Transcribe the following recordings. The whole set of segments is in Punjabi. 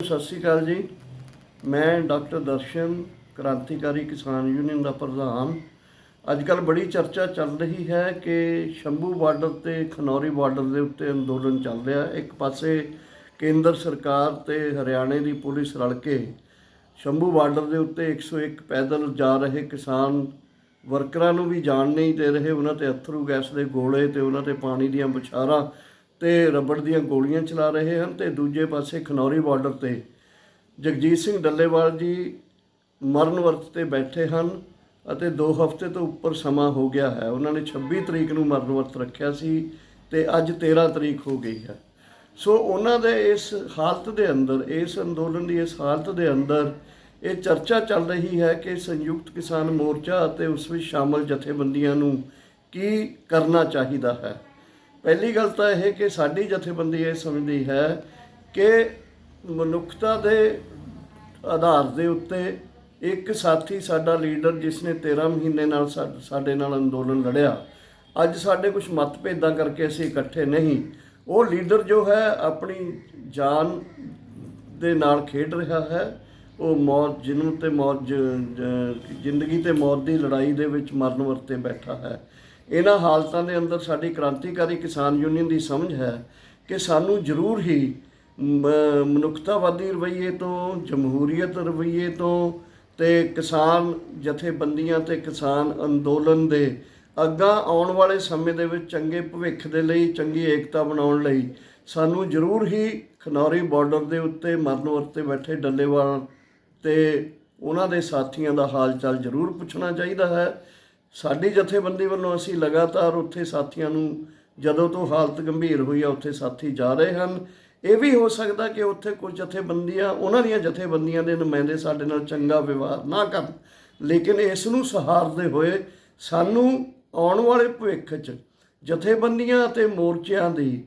ਸਤਿ ਸ਼੍ਰੀ ਅਕਾਲ ਜੀ। ਮੈਂ ਡਾਕਟਰ ਦਰਸ਼ਨ ਕ੍ਰਾਂਤੀਕਾਰੀ ਕਿਸਾਨ ਯੂਨੀਅਨ ਦਾ ਪ੍ਰਧਾਨ। ਅੱਜ ਕੱਲ ਬੜੀ ਚਰਚਾ ਚੱਲ ਰਹੀ ਹੈ ਕਿ ਸ਼ੰਭੂ ਬਾਰਡਰ ਤੇ ਖਨੌਰੀ ਬਾਰਡਰ ਦੇ ਉੱਤੇ ਅੰਦੋਲਨ ਚੱਲ ਰਿਹਾ ਇੱਕ ਪਾਸੇ ਕੇਂਦਰ ਸਰਕਾਰ ਤੇ ਹਰਿਆਣੇ ਦੀ ਪੁਲਿਸ ਰਲ ਕੇ ਸ਼ੰਭੂ ਬਾਰਡਰ ਦੇ ਉੱਤੇ 101 ਪੈਦਲ ਜਾ ਰਹੇ ਕਿਸਾਨ ਵਰਕਰਾਂ ਨੂੰ ਵੀ ਜਾਣ ਨਹੀਂ ਦੇ ਰਹੇ। ਉਹਨਾਂ ਤੇ ਅਥਰੂ ਗੈਸ ਦੇ ਗੋਲੇ ਤੇ ਉਹਨਾਂ ਤੇ ਪਾਣੀ ਦੀਆਂ ਬੁਛਾਰਾਂ ਤੇ ਰਬੜ ਦੀਆਂ ਗੋਲੀਆਂ ਚਲਾ ਰਹੇ ਹਨ ਤੇ ਦੂਜੇ ਪਾਸੇ ਖਨੌਰੀ ਬਾਰਡਰ ਤੇ ਜਗਜੀਤ ਸਿੰਘ ਡੱਲੇਵਾਲ ਜੀ ਮਰਨ ਵਰਤ ਤੇ ਬੈਠੇ ਹਨ ਅਤੇ 2 ਹਫ਼ਤੇ ਤੋਂ ਉੱਪਰ ਸਮਾਂ ਹੋ ਗਿਆ ਹੈ। ਉਹਨਾਂ ਨੇ 26 ਤਰੀਕ ਨੂੰ ਮਰਨ ਵਰਤ ਰੱਖਿਆ ਸੀ ਤੇ ਅੱਜ 13 ਤਰੀਕ ਹੋ ਗਈ ਹੈ। ਸੋ ਉਹਨਾਂ ਦੇ ਇਸ ਹਾਲਤ ਦੇ ਅੰਦਰ, ਇਸ ਅੰਦੋਲਨ ਦੀ ਇਸ ਹਾਲਤ ਦੇ ਅੰਦਰ ਇਹ ਚਰਚਾ ਚੱਲ ਰਹੀ ਹੈ ਕਿ ਸੰਯੁਕਤ ਕਿਸਾਨ ਮੋਰਚਾ ਅਤੇ ਉਸ ਵਿੱਚ ਸ਼ਾਮਲ ਜਥੇਬੰਦੀਆਂ ਨੂੰ ਕੀ ਕਰਨਾ ਚਾਹੀਦਾ ਹੈ। ਪਹਿਲੀ ਗੱਲ ਤਾਂ ਇਹ ਕਿ ਸਾਡੀ ਜਥੇਬੰਦੀ ਇਹ ਸਮਝਦੀ ਹੈ ਕਿ ਮਨੁੱਖਤਾ ਦੇ ਆਧਾਰ ਦੇ ਉੱਤੇ ਇੱਕ ਸਾਥੀ ਸਾਡਾ ਲੀਡਰ ਜਿਸ ਨੇ 13 ਮਹੀਨੇ ਨਾਲ ਸਾਡੇ ਨਾਲ ਅੰਦੋਲਨ ਲੜਿਆ। ਅੱਜ ਸਾਡੇ ਕੁਝ ਮਤਭੇਦਾਂ ਕਰਕੇ ਅਸੀਂ ਇਕੱਠੇ ਨਹੀਂ। ਉਹ ਲੀਡਰ ਜੋ ਹੈ ਆਪਣੀ ਜਾਨ ਦੇ ਨਾਲ ਖੇਡ ਰਿਹਾ ਹੈ। ਉਹ ਮੌਤ, ਜਨਮ ਤੇ ਮੌਤ ਜ਼ਿੰਦਗੀ ਤੇ ਮੌਤ ਦੀ ਲੜਾਈ ਦੇ ਵਿੱਚ ਮਰਨ ਵਰਤੇ ਬੈਠਾ ਹੈ। ਇਹਨਾਂ ਹਾਲਤਾਂ ਦੇ ਅੰਦਰ ਸਾਡੀ ਕ੍ਰਾਂਤੀਕਾਰੀ ਕਿਸਾਨ ਯੂਨੀਅਨ ਦੀ ਸਮਝ ਹੈ ਕਿ ਸਾਨੂੰ ਜ਼ਰੂਰ ਹੀ ਮਨੁੱਖਤਾਵਾਦੀ ਰਵੱਈਏ ਤੋਂ, ਜਮਹੂਰੀਅਤ ਰਵੱਈਏ ਤੋਂ ਤੇ ਕਿਸਾਨ ਜਥੇਬੰਦੀਆਂ ਤੇ ਕਿਸਾਨ ਅੰਦੋਲਨ ਦੇ ਅੱਗਾ ਆਉਣ ਵਾਲੇ ਸਮੇਂ ਦੇ ਵਿੱਚ ਚੰਗੇ ਭਵਿੱਖ ਦੇ ਲਈ, ਚੰਗੀ ਏਕਤਾ ਬਣਾਉਣ ਲਈ ਸਾਨੂੰ ਜ਼ਰੂਰ ਹੀ ਖਨੌਰੀ ਬਾਰਡਰ ਦੇ ਉੱਤੇ ਮਰਨ ਵਰਤੇ ਬੈਠੇ ਡੱਲੇਵਾਲ ਤੇ ਉਹਨਾਂ ਦੇ ਸਾਥੀਆਂ ਦਾ ਹਾਲ ਚਾਲ ਜ਼ਰੂਰ ਪੁੱਛਣਾ ਚਾਹੀਦਾ ਹੈ। ਸਾਡੀ ਜਥੇਬੰਦੀ ਵੱਲੋਂ ਅਸੀਂ ਲਗਾਤਾਰ ਉੱਥੇ ਸਾਥੀਆਂ ਨੂੰ ਜਦੋਂ ਤੋਂ ਹਾਲਤ ਗੰਭੀਰ ਹੋਈ ਆ, ਉੱਥੇ ਸਾਥੀ ਜਾ ਰਹੇ ਹਨ। ਇਹ ਵੀ ਹੋ ਸਕਦਾ ਕਿ ਉੱਥੇ ਕੁਝ ਜਥੇਬੰਦੀਆਂ, ਉਹਨਾਂ ਦੀਆਂ ਜਥੇਬੰਦੀਆਂ ਦੇ ਨੁਮਾਇੰਦੇ ਸਾਡੇ ਨਾਲ ਚੰਗਾ ਵਿਵਹਾਰ ਨਾ ਕਰਨ। ਲੇਕਿਨ ਇਸ ਨੂੰ ਸਹਾਰਦੇ ਹੋਏ ਸਾਨੂੰ ਆਉਣ ਵਾਲੇ ਭਵਿੱਖ 'ਚ ਜਥੇਬੰਦੀਆਂ ਅਤੇ ਮੋਰਚਿਆਂ ਦੀ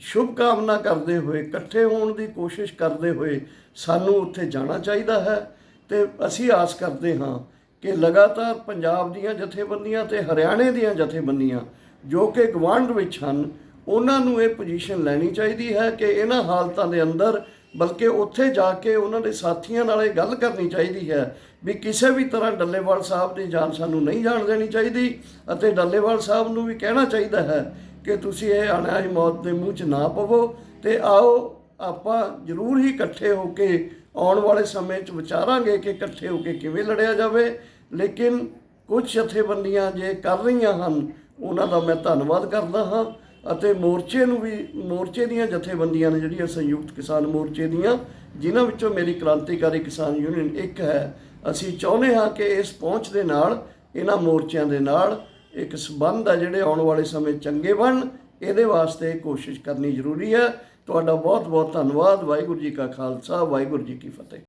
ਸ਼ੁਭ ਕਾਮਨਾ ਕਰਦੇ ਹੋਏ, ਇਕੱਠੇ ਹੋਣ ਦੀ ਕੋਸ਼ਿਸ਼ ਕਰਦੇ ਹੋਏ ਸਾਨੂੰ ਉੱਥੇ ਜਾਣਾ ਚਾਹੀਦਾ ਹੈ। ਤੇ ਅਸੀਂ ਆਸ ਕਰਦੇ ਹਾਂ ਕਿ ਲਗਾਤਾਰ ਪੰਜਾਬ ਦੀਆਂ ਜਥੇਬੰਦੀਆਂ ਤੇ ਹਰਿਆਣੇ ਦੀਆਂ ਜਥੇਬੰਦੀਆਂ ਜੋ ਕਿ ਗਵਾਂਢ ਵਿੱਚ ਹਨ, ਉਹਨਾਂ ਨੂੰ ਇਹ ਪੋਜੀਸ਼ਨ ਲੈਣੀ ਚਾਹੀਦੀ ਹੈ ਕਿ ਇਹਨਾਂ ਹਾਲਤਾਂ ਦੇ ਅੰਦਰ, ਬਲਕਿ ਉੱਥੇ ਜਾ ਕੇ ਉਹਨਾਂ ਦੇ ਸਾਥੀਆਂ ਨਾਲ ਇਹ ਗੱਲ ਕਰਨੀ ਚਾਹੀਦੀ ਹੈ ਵੀ ਕਿਸੇ ਵੀ ਤਰ੍ਹਾਂ ਡੱਲੇਵਾਲ ਸਾਹਿਬ ਦੀ ਜਾਨ ਸਾਨੂੰ ਨਹੀਂ ਜਾਣ ਦੇਣੀ ਚਾਹੀਦੀ ਅਤੇ ਡੱਲੇਵਾਲ ਸਾਹਿਬ ਨੂੰ ਵੀ ਕਹਿਣਾ ਚਾਹੀਦਾ ਹੈ ਕਿ ਤੁਸੀਂ ਇਹ ਅਣਾਈ ਮੌਤ ਦੇ ਮੂੰਹ 'ਚ ਨਾ ਪਵੋ ਤੇ ਆਓ ਆਪਾਂ ਜ਼ਰੂਰ ਹੀ ਇਕੱਠੇ ਹੋ ਕੇ ਆਉਣ ਵਾਲੇ ਸਮੇਂ 'ਚ ਵਿਚਾਰਾਂਗੇ ਕਿ ਇਕੱਠੇ ਹੋ ਕੇ ਕਿਵੇਂ ਲੜਿਆ ਜਾਵੇ। ਲੇਕਿਨ ਕੁਝ ਜਥੇਬੰਦੀਆਂ ਜੇ ਕਰ ਰਹੀਆਂ ਹਨ, ਉਹਨਾਂ ਦਾ ਮੈਂ ਧੰਨਵਾਦ ਕਰਦਾ ਹਾਂ ਅਤੇ ਮੋਰਚੇ ਨੂੰ ਵੀ, ਮੋਰਚੇ ਦੀਆਂ ਜਥੇਬੰਦੀਆਂ ਨੇ ਜਿਹੜੀਆਂ ਸੰਯੁਕਤ ਕਿਸਾਨ ਮੋਰਚੇ ਦੀਆਂ, ਜਿਨ੍ਹਾਂ ਵਿੱਚੋਂ ਮੇਰੀ ਕ੍ਰਾਂਤੀਕਾਰੀ ਕਿਸਾਨ ਯੂਨੀਅਨ ਇੱਕ ਹੈ। ਅਸੀਂ ਚਾਹੁੰਦੇ ਹਾਂ ਕਿ ਇਸ ਪਹੁੰਚ ਦੇ ਨਾਲ, ਇਹਨਾਂ ਮੋਰਚਿਆਂ ਦੇ ਨਾਲ ਇੱਕ ਸਬੰਧ ਆ ਜਿਹੜੇ ਆਉਣ ਵਾਲੇ ਸਮੇਂ ਚੰਗੇ ਬਣ ਇਹਦੇ ਵਾਸਤੇ ਕੋਸ਼ਿਸ਼ ਕਰਨੀ ਜ਼ਰੂਰੀ ਹੈ। ਤੁਹਾਡਾ ਬਹੁਤ ਬਹੁਤ ਧੰਨਵਾਦ। ਵਾਹਿਗੁਰੂ ਜੀ ਕਾ ਖਾਲਸਾ, ਵਾਹਿਗੁਰੂ ਜੀ ਕੀ ਫਤਿਹ।